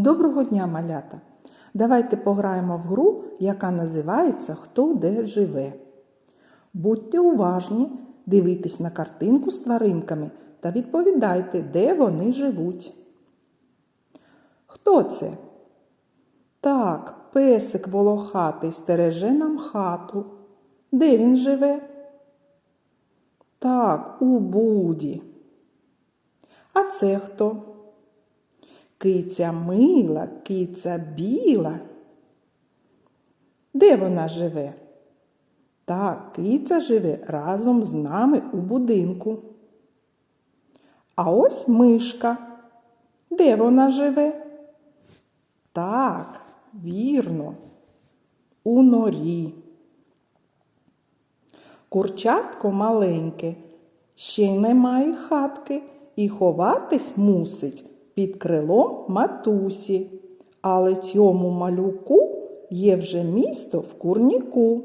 Доброго дня, малята! Давайте пограємо в гру, яка називається Хто де живе. Будьте уважні, дивитесь на картинку з тваринками та відповідайте, де вони живуть. Хто це? Так, песик волохатий стереже нам хату. Де він живе? Так, у буді. А це хто? Киця мила, киця біла. Де вона живе? Так, киця живе разом з нами у будинку. А ось мишка. Де вона живе? Так, вірно, у норі. Курчатко маленьке, ще й немає хатки і ховатись мусить під крилом матусі. Але цьому малюку є вже місто в курніку.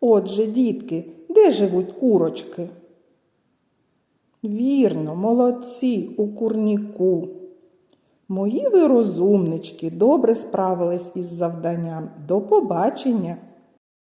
Отже, дітки, де живуть курочки? Вірно, молодці у курніку. Мої ви розумнички добре справились із завданням. До побачення!